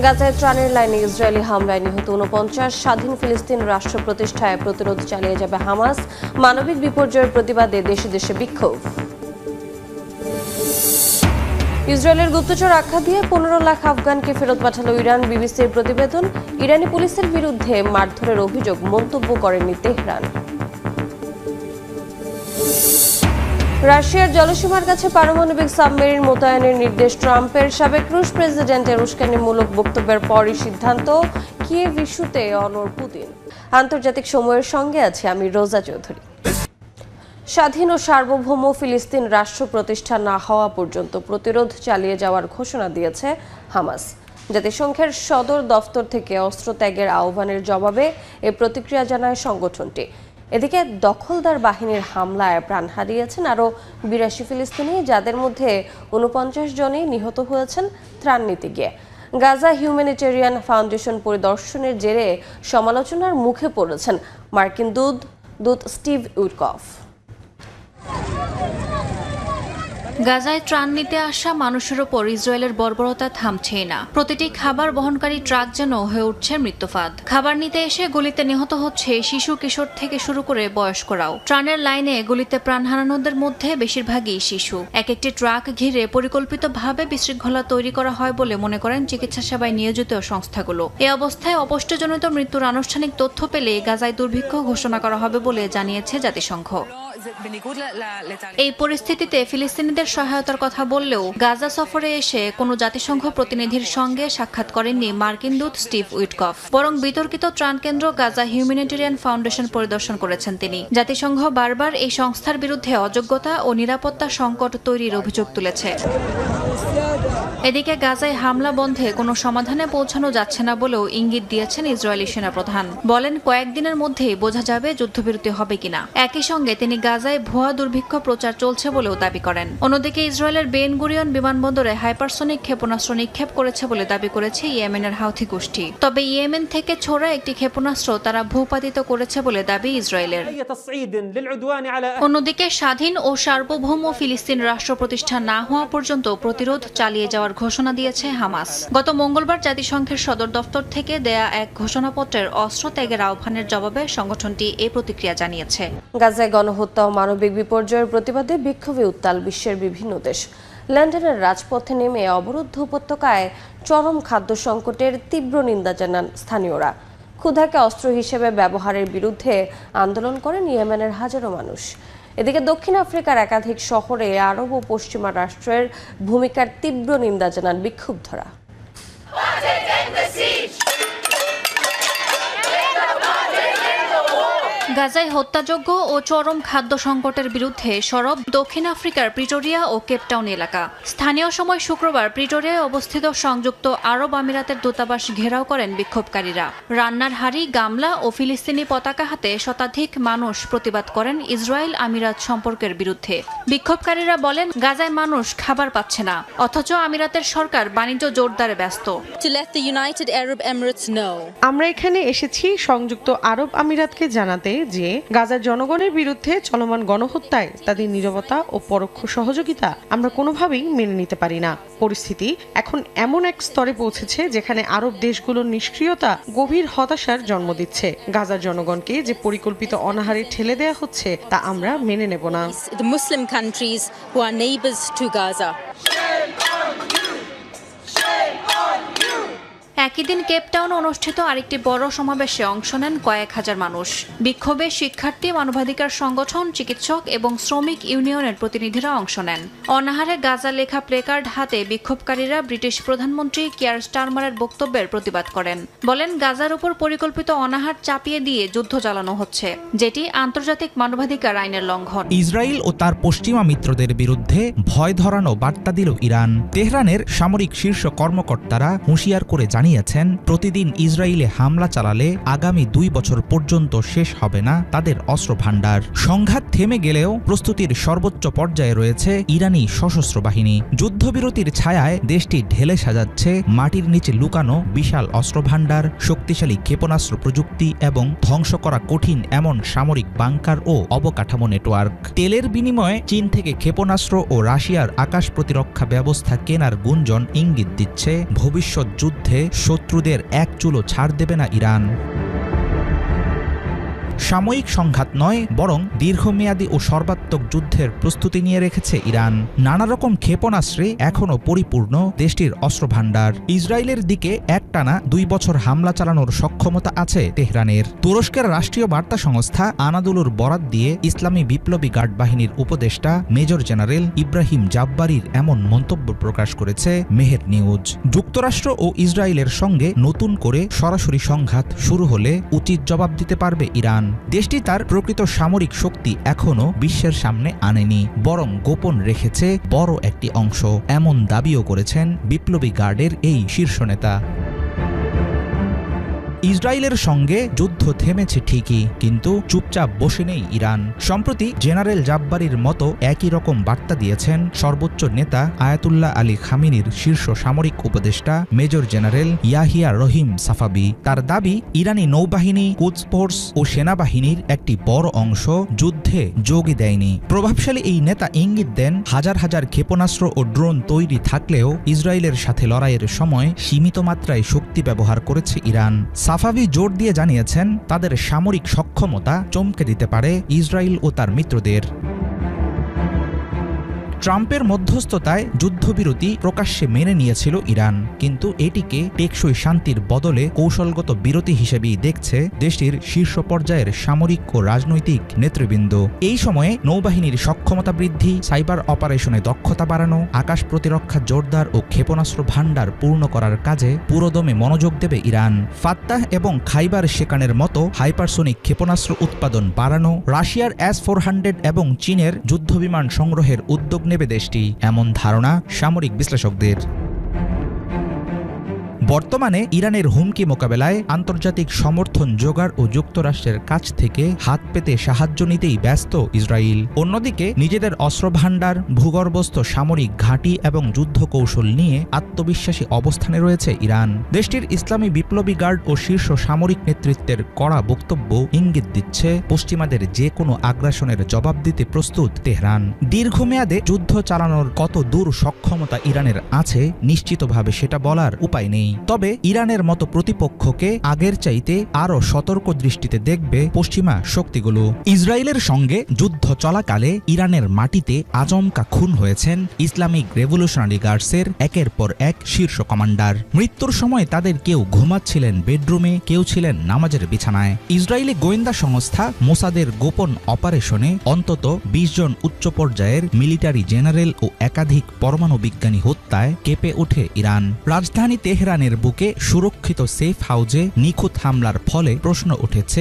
গাজায় ত্রাণের লাইনে ইসরায়েলি হামলায় নিহত উনপঞ্চাশ স্বাধীন ফিলিস্তিন রাষ্ট্র প্রতিষ্ঠায় প্রতিরোধ চালিয়ে যাবে হামাস। মানবিক বিপর্যয়ের প্রতিবাদে দেশে দেশে বিক্ষোভ। ইসরায়েলের গুপ্তচর আখ্যা দিয়ে পনেরো লাখ আফগানকে ফেরত পাঠালো ইরান। বিবিসির প্রতিবেদন, ইরানি পুলিশের বিরুদ্ধে মারধরের অভিযোগ, মন্তব্য করেনি তেহরান। রাশিয়ার জলসীমার কাছে পারমাণবিক সাবমেরিন মোতায়েনের নির্দেশ ট্রাম্পের সাবেক রুশ প্রেসিডেন্টের উস্কানিমূলক বক্তব্যের পরই সিদ্ধান্ত, কিয়েভ ইস্যুতে অনর পুতিন। আন্তর্জাতিক সময়ের সঙ্গে আছে আমি রোজা চৌধুরী। স্বাধীন ও সার্বভৌম ফিলিস্তিন রাষ্ট্র প্রতিষ্ঠা না হওয়া পর্যন্ত প্রতিরোধ চালিয়ে যাওয়ার ঘোষণা দিয়েছে হামাস। জাতিসংঘের সদর দফতর থেকে অস্ত্র ত্যাগের আহ্বানের জবাবে এ প্রতিক্রিয়া জানায় সংগঠনটি। এদিকে দখলদার বাহিনীর হামলায় প্রাণ হারিয়েছেন আরও বিরাশি ফিলিস্তিনি, যাদের মধ্যে উনপঞ্চাশ জনই নিহত হয়েছেন ত্রাণ নিতে গিয়ে। গাজা হিউম্যানিটেরিয়ান ফাউন্ডেশন পরিদর্শনের জেরে সমালোচনার মুখে পড়েছেন মার্কিন দূত দূত স্টিভ উডকফ গাজায় ত্রাণ নিতে আসা মানুষের ওপর ইসরায়েলের বর্বরতা থামছেই না। প্রতিটি খাবার বহনকারী ট্রাক যেন হয়ে উঠছে মৃত্যুফাদ। খাবার নিতে এসে গুলিতে নিহত হচ্ছে শিশু কিশোর থেকে শুরু করে বয়স্করাও। ত্রাণের লাইনে গুলিতে প্রাণ হারানোদের মধ্যে বেশিরভাগই শিশু। এক একটি ট্রাক ঘিরে পরিকল্পিতভাবে বিশৃঙ্খলা তৈরি করা হয় বলে মনে করেন চিকিৎসা সেবায় নিয়োজিত সংস্থাগুলো। এ অবস্থায় অপুষ্টিজনিত মৃত্যুর আনুষ্ঠানিক তথ্য পেলে গাজায় দুর্ভিক্ষ ঘোষণা করা হবে বলে জানিয়েছে জাতিসংঘ। এই পরিস্থিতিতে ফিলিস্তিনিদের সহায়তার কথা বললেও গাজা সফরে এসে কোনো জাতিসংঘ প্রতিনিধির সঙ্গে সাক্ষাৎ করেননি মার্কিন দূত স্টিভ উইটকফ। বরং বিতর্কিত ত্রাণ কেন্দ্র গাজা হিউম্যানিটেরিয়ান ফাউন্ডেশন পরিদর্শন করেছেন তিনি। জাতিসংঘ বারবার এই সংস্থার বিরুদ্ধে অযোগ্যতা ও নিরাপত্তা সংকট তৈরির অভিযোগ তুলেছে। এদিকে গাজায় হামলা বন্ধে কোনো সমাধানে পৌঁছানো যাচ্ছে না বলেও ইঙ্গিত দিয়েছেন ইসরায়েলি সেনাপ্রধান। বলেন, কয়েকদিনের মধ্যে বোঝা যাবে যুদ্ধবিরতি হবে কিনা। একই সঙ্গে তিনি গাজায় ভুয়া দুর্ভিক্ষ প্রচার চলছে বলেও দাবি করেন। অন্যদিকে ইসরায়েলের বেন গুরিয়ন বিমানবন্দরে হাইপারসনিক ক্ষেপণাস্ত্র নিক্ষেপ করেছে বলে দাবি করেছে ইয়েমেনের হাউথি গোষ্ঠী। তবে ইয়েমেন থেকে ছোড়া একটি ক্ষেপণাস্ত্র তারা ভূপাতিত করেছে বলে দাবি ইসরায়েলের। অন্যদিকে স্বাধীন ও সার্বভৌম ফিলিস্তিন রাষ্ট্র প্রতিষ্ঠা না হওয়া পর্যন্ত প্রতিরোধ চালিয়ে যাওয়ার ঘোষণা দিয়েছে হামাস। গত মঙ্গলবার জাতিসংঘের সদর দফতর থেকে দেয়া এক ঘোষণাপত্রের অস্ত্র ত্যাগের আহ্বানের জবাবে সংগঠনটি এ প্রতিক্রিয়া জানিয়েছে। গাজায় গণহত্যা ও মানবিক বিপর্যয়ের প্রতিবাদে বিক্ষোভে উত্তাল বিশ্বের বিভিন্ন দেশ। লন্ডনের রাজপথে নেমে অবরুদ্ধ উপত্যকায় চরম খাদ্য সংকটের তীব্র নিন্দা জানান স্থানীয়রা। ক্ষুধাকে অস্ত্র হিসেবে ব্যবহারের বিরুদ্ধে আন্দোলন করেন ইয়েমেনের হাজারো মানুষ। এদিকে দক্ষিণ আফ্রিকার একাধিক শহরে আরব ও পশ্চিমা রাষ্ট্রের ভূমিকার তীব্র নিন্দা জানান বিক্ষুব্ধরা। গাজায় হত্যাযোগ্য ও চরম খাদ্য সংকটের বিরুদ্ধে সরব দক্ষিণ আফ্রিকার প্রিটোরিয়া ও কেপটাউন এলাকা। স্থানীয় সময় শুক্রবার প্রিটোরিয়ায় অবস্থিত সংযুক্ত আরব আমিরাতের দূতাবাস ঘেরাও করেন বিক্ষোভকারীরা। রান্নার হাড়ি গামলা ও ফিলিস্তিনি পতাকা হাতে শতাধিক মানুষ প্রতিবাদ করেন ইসরায়েল আমিরাত সম্পর্কের বিরুদ্ধে। বিক্ষোভকারীরা বলেন গাজায় মানুষ খাবার পাচ্ছে না অথচ আমিরাতের সরকার বাণিজ্য জোরদারে ব্যস্ত। আমরা এখানে এসেছি সংযুক্ত আরব আমিরাতকে জানাতে যে গাজার জনগণের বিরুদ্ধে চলমান গণহত্যায় তাদের নীরবতা ও পরোক্ষ সহযোগিতা আমরা কোনোভাবেই মেনে নিতে পারি না। পরিস্থিতি এখন এমন এক স্তরে পৌঁছেছে যেখানে আরব দেশগুলোর নিষ্ক্রিয়তা গভীর হতাশার জন্ম দিচ্ছে। গাজার জনগণকে যে পরিকল্পিত অনাহারে ঠেলে দেয়া হচ্ছে তা আমরা মেনে নেব না। একই দিন কেপটাউনে অনুষ্ঠিত আরেকটি বড় সমাবেশে অংশ নেন কয়েক হাজার মানুষ। বিক্ষোভে শিক্ষার্থী, মানবাধিকার সংগঠন, চিকিৎসক এবং শ্রমিক ইউনিয়নের প্রতিনিধিরা অংশ নেন। অনাহারে গাজা লেখা প্লেকার্ড হাতে বিক্ষোভকারীরা ব্রিটিশ প্রধানমন্ত্রী কিয়ার স্টারমারের বক্তব্যের প্রতিবাদ করেন। বলেন, গাজার উপর পরিকল্পিত অনাহার চাপিয়ে দিয়ে যুদ্ধ চালানো হচ্ছে, যেটি আন্তর্জাতিক মানবাধিকার আইনের লঙ্ঘন। ইসরায়েল ও তার পশ্চিমা মিত্রদের বিরুদ্ধে ভয় ধরানো বার্তা দিল ইরান। তেহরানের সামরিক শীর্ষ কর্মকর্তারা হুঁশিয়ার করে জানিয়েছেন। প্রতিদিন ইসরায়েলে হামলা চালালে আগামী দুই বছর পর্যন্ত শেষ হবে না তাদের অস্ত্র ভাণ্ডার সংঘাত থেমে গেলেও প্রস্তুতির সর্বোচ্চ পর্যায়ে রয়েছে ইরানি সশস্ত্র বাহিনী। যুদ্ধবিরতির ছায়ায় দেশটি ঢেলে সাজাচ্ছে, মাটির নিচে লুকানো বিশাল অস্ত্র ভাণ্ডার শক্তিশালী ক্ষেপণাস্ত্র প্রযুক্তি এবং ধ্বংস করা কঠিন এমন সামরিক বাংকার ও অবকাঠামো নেটওয়ার্ক। তেলের বিনিময়ে চীন থেকে ক্ষেপণাস্ত্র ও রাশিয়ার আকাশ প্রতিরক্ষা ব্যবস্থা কেনার গুঞ্জন ইঙ্গিত দিচ্ছে। ভবিষ্যৎ যুদ্ধে শত্রুদের এক চুলো ছাড় দেবে না ইরান। সাময়িক সংঘাত নয়, বরং দীর্ঘমেয়াদী ও সর্বাত্মক যুদ্ধের প্রস্তুতি নিয়ে রেখেছে ইরান। নানা রকম ক্ষেপণাস্ত্রে এখনও পরিপূর্ণ দেশটির অস্ত্রভাণ্ডার। ইসরায়েলের দিকে একটানা দুই বছর হামলা চালানোর সক্ষমতা আছে তেহরানের। তুরস্কের রাষ্ট্রীয় বার্তা সংস্থা আনাদুলুর বরাত দিয়ে ইসলামী বিপ্লবী গার্ড বাহিনীর উপদেষ্টা মেজর জেনারেল ইব্রাহিম জাব্বারির এমন মন্তব্য প্রকাশ করেছে মেহের নিউজ। যুক্তরাষ্ট্র ও ইসরায়েলের সঙ্গে নতুন করে সরাসরি সংঘাত শুরু হলে উচিত জবাব দিতে পারবে ইরান। দেশটি তার প্রকৃত সামরিক শক্তি এখনও বিশ্বের সামনে আনেনি, বরং গোপন রেখেছে বড় একটি অংশ। এমন দাবিও করেছেন বিপ্লবী গার্ডের এই শীর্ষ নেতা। ইসরায়েলের সঙ্গে যুদ্ধ থেমেছে ঠিকই, কিন্তু চুপচাপ বসে নেই ইরান। সম্প্রতি জেনারেল জাব্বারির মতো একই রকম বার্তা দিয়েছেন সর্বোচ্চ নেতা আয়াতুল্লাহ আলী খামিনির শীর্ষ সামরিক উপদেষ্টা major general Yahya Rahim Safavi. তার দাবি, ইরানি নৌবাহিনী কুচফোর্স ও সেনাবাহিনীর একটি বড় অংশ যুদ্ধে যোগই দেয়নি। প্রভাবশালী এই নেতা ইঙ্গিত দেন, হাজার হাজার ক্ষেপণাস্ত্র ও ড্রোন তৈরি থাকলেও ইসরায়েলের সাথে লড়াইয়ের সময় সীমিত মাত্রায় শক্তি ব্যবহার করেছে ইরান। সাফাভি জোর দিয়ে জানিয়েছেন তাদের সামরিক সক্ষমতা চমকে দিতে পারে ইসরায়েল ও তার মিত্রদের। ট্রাম্পের মধ্যস্থতায় যুদ্ধবিরতি প্রকাশ্যে মেনে নিয়েছিল ইরান। কিন্তু এটিকে টেকসই শান্তির বদলে কৌশলগত বিরতি হিসেবেই দেখছে দেশটির শীর্ষ পর্যায়ের সামরিক ও রাজনৈতিক নেতৃবৃন্দ। এই সময়ে নৌবাহিনীর সক্ষমতা বৃদ্ধি, সাইবার অপারেশনে দক্ষতা বাড়ানো, আকাশ প্রতিরক্ষা জোরদার ও ক্ষেপণাস্ত্র ভাণ্ডার পূর্ণ করার কাজে পুরোদমে মনোযোগ দেবে ইরান। ফাত্তাহ এবং খাইবার শেকানের মতো হাইপারসোনিক ক্ষেপণাস্ত্র উৎপাদন বাড়ানো, রাশিয়ার এস ফোর হান্ড্রেড এবং চীনের যুদ্ধবিমান সংগ্রহের উদ্যোগ নেবে দেশটি এমন ধারণা সামরিক বিশ্লেষকদের। বর্তমানে ইরানের হুমকি মোকাবেলায় আন্তর্জাতিক সমর্থন জোগাড় ও যুক্তরাষ্ট্রের কাছ থেকে হাত পেতে সাহায্য নিতেই ব্যস্ত ইসরায়েল। অন্যদিকে, নিজেদের অস্ত্রভাণ্ডার, ভূগর্ভস্থ সামরিক ঘাঁটি এবং যুদ্ধ কৌশল নিয়ে আত্মবিশ্বাসী অবস্থানে রয়েছে ইরান। দেশটির ইসলামী বিপ্লবী গার্ড ও শীর্ষ সামরিক নেতৃত্বের কড়া বক্তব্য ইঙ্গিত দিচ্ছে পশ্চিমাদের যে কোনো আগ্রাসনের জবাব দিতে প্রস্তুত তেহরান। দীর্ঘমেয়াদে যুদ্ধ চালানোর কত দূর সক্ষমতা ইরানের আছে, নিশ্চিতভাবে সেটা বলার উপায় নেই। তবে ইরানের মতো প্রতিপক্ষকে আগের চাইতে আরও সতর্ক দৃষ্টিতে দেখবে পশ্চিমা শক্তিগুলো। ইসরায়েলের সঙ্গে যুদ্ধ চলাকালে ইরানের মাটিতে আচমকা খুন হয়েছেন ইসলামিক রেভলিউশনারি গার্ডসের একের পর এক শীর্ষ কমান্ডার। মৃত্যুর সময় তাদের কেউ ঘুমাচ্ছিলেন বেডরুমে, কেউ ছিলেন নামাজের বিছানায়। ইসরায়েলি গোয়েন্দা সংস্থা মোসাদের গোপন অপারেশনে অন্তত বিশ জন উচ্চ পর্যায়ের মিলিটারি জেনারেল ও একাধিক পরমাণু বিজ্ঞানী হত্যায় কেঁপে ওঠে ইরান। রাজধানী তেহরানের বুকে সুরক্ষিত সেফ হাউজে নিখুঁত হামলার ফলে প্রশ্ন উঠেছে